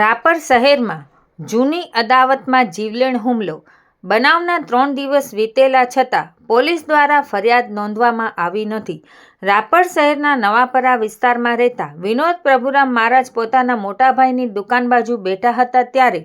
રાપર શહેરમાં જૂની અદાવતમાં જીવલેણ હુમલો. બનાવના ત્રણ દિવસ વીતેલા છતાં પોલીસ દ્વારા ફરિયાદ નોંધવામાં આવી નથી. રાપર શહેરના નવાપરા વિસ્તારમાં રહેતા વિનોદ પ્રભુરામ મહારાજ પોતાના મોટાભાઈની દુકાન બાજુ બેઠા હતા ત્યારે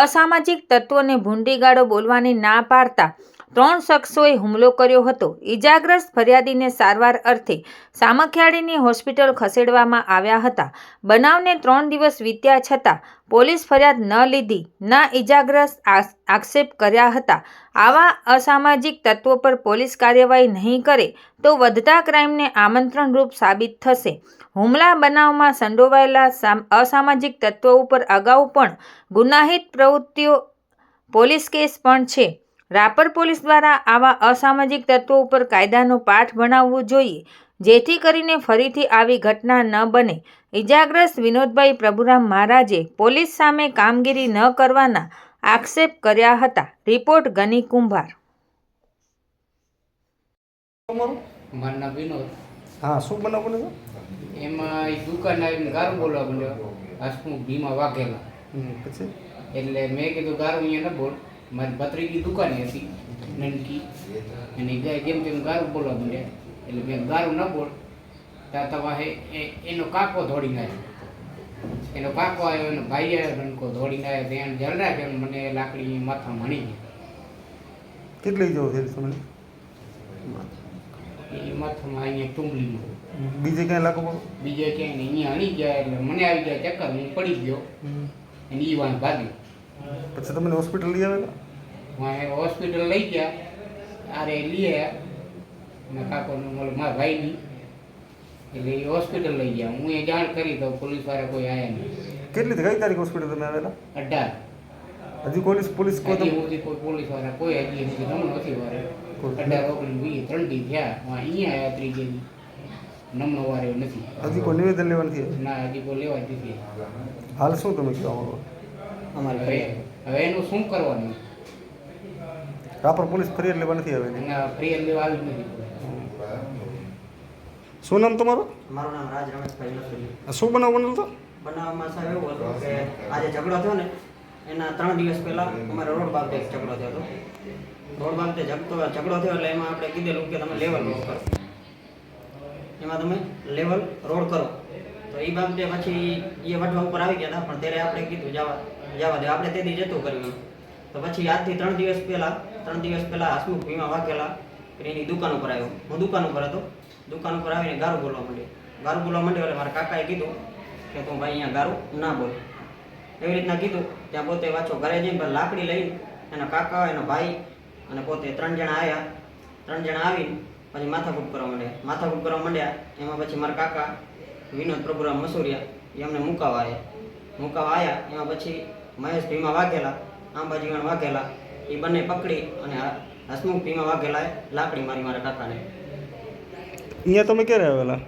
અસામાજિક તત્વોને ભૂંડીગાળો બોલવાની ના પાડતા ત્રણ શખ્સોએ હુમલો કર્યો હતો. ઈજાગ્રસ્ત ફરિયાદીને સારવાર અર્થે સામખિયાળીની હોસ્પિટલ ખસેડવામાં આવ્યા હતા. બનાવને ત્રણ દિવસ વીત્યા છતાં પોલીસ ફરિયાદ ન લીધી, ના ઇજાગ્રસ્ત આક્ષેપ કર્યા હતા. આવા અસામાજિક તત્વો પર પોલીસ કાર્યવાહી નહીં કરે તો વધતા ક્રાઇમને આમંત્રણરૂપ સાબિત થશે. હુમલા બનાવમાં સંડોવાયેલા સામ- અસામાજિક તત્વો ઉપર અગાઉ પણ ગુનાહિત પ્રવૃત્તિઓ, પોલીસ કેસ પણ છે. રાપર પોલીસ દ્વારા આવા અસામાજિક તત્વો ઉપર કાયદાનો પાઠ ભણાવવું જોઈએ જેથી કરીને ફરીથી આવી ઘટના ન બને. ઇજાગ્રસ્ત વિનોદભાઈ પ્રભુરામ મહારાજે પોલીસ સામે કામગીરી ન કરવાના આક્ષેપ કર્યા હતા. રિપોર્ટ ગની કુંભાર. મારું વિનોદ. હા શું બનાવ બને એમાં એ દુકાન આવીને ગારું બોલવા માંડ્યો. હસમુખ ભીમા વાઘેલા. પછી? એટલે મેં કીધું ગારું અહીંયા ન બોલ. મારી પત્રીની દુકાને હતી નનકી અને એ ગયા જેમ તેમ ગારું બોલવા માંડ્યા. એટલે મેં ગારું ન બોલ. ત્યાં તમારે એનો કાકો દોડીને નાખ્યો એનો કાકો આવ્યો એનો ભાઈ આવ્યો નનકો દોડીને આવ્યો. ત્યાં જલરા કે મને લાકડી માથા મણી ગઈ. કેટલી જવું છે તમને? એ માથામાં અહીંયા ટુંબલીમાં બીજે ક્યાંય લાગુ બીજે ક્યાંય નહીં. અહીંયા હણી ગયા એટલે મને આવી ગયા ચક્કર. હું પડી ગયો. અને ઈ વાન ભાગ્યો પછી તમને હોસ્પિટલ લઈ આવેલા? હોસ્પિટલ લઈ ગયા. આરે લઈ આવ્યા કાકોનું મતલબ મારા ભાઈની. એટલે એ હોસ્પિટલ લઈ ગયા. હું એ જાણ કરી તો પોલીસવાળા કોઈ આવ્યા નહીં. કેટલી કઈ તારીખ હોસ્પિટલ તમે આવેલા? અઢાર. હજી પોલીસ પોલીસ કોઈ હજી કોઈ પોલીસવાળા કોઈ હજી હજી નમણો નથી વારે અઢાર ઓગણીસ વીસ ત્રણ દી થયા અહીંયા આવ્યા ત્રીજે નમણો વારે નથી. હજી કોઈ નિવેદન લેવાનું ના હજી કોઈ લેવા નથી. હાલ શું તમે કહેવા માંગો? હવે હવે એનું શું કરવાનું? રાપર પોલીસ ફરિયાદ લેવા નથી આવે એના ફરિયાદ લેવા આવી નથી. શું નામ તમારું? મારું નામ રાજ રમેશભાઈ નસુલી શું બનાવ બનેલો બનાવવામાં બનાવમાં સાહેબ એવું હતું કે આજે ઝઘડો થયો ને એના ત્રણ દિવસ પહેલા અમારે રોડ બાબતે એક ઝઘડો થયો હતો. રોડ બાબતે ઝઘડો ઝઘડો થયો એટલે એમાં આપણે કીધેલું કે તમે લેવલ રોડ કરો. એમાં તમે લેવલ રોડ કરો. તો એ બાબતે પછી એ વટવા ઉપર આવી ગયા હતા, પણ ત્યારે આપણે કીધું જવા જવા દે. આપણે તેથી જતું કર્યું તો પછી આજથી ત્રણ દિવસ પહેલા, ત્રણ દિવસ પહેલા હસમુખ ભીમા વાઘેલા એની દુકાન ઉપર આવ્યો. હું દુકાન ઉપર હતો. દુકાન ઉપર આવીને ગારું બોલવા માંડ્યો. ગારું બોલવા માંડ્યો એટલે મારા કાકાએ કીધું કે તું ભાઈ અહીંયા ગારું ના બોલ. એવી રીતના કીધું, ત્યાં પોતે વાંચો ઘરે જઈને લાકડી લઈને એના કાકા, એનો ભાઈ અને પોતે ત્રણ જણા આવ્યા ત્રણ જણા આવીને પછી માથાકૂટ કરવા માંડ્યા. માથાકૂટ કરવા માંડ્યા. એમાં પછી મારા કાકા વિનોદ પ્રભુરામ મસુરિયા એ અમને મુકાવા આવ્યા મુકાવા આવ્યા એમાં પછી મહેશ ભીમા વાઘેલા આંબાજીગણ વાઘેલા, એ બંને પકડી અને હસમુખ ભીમા વાઘેલાએ લાકડી મારી મારા કાકાને. અહીંયા તમે ક્યારે આવેલા?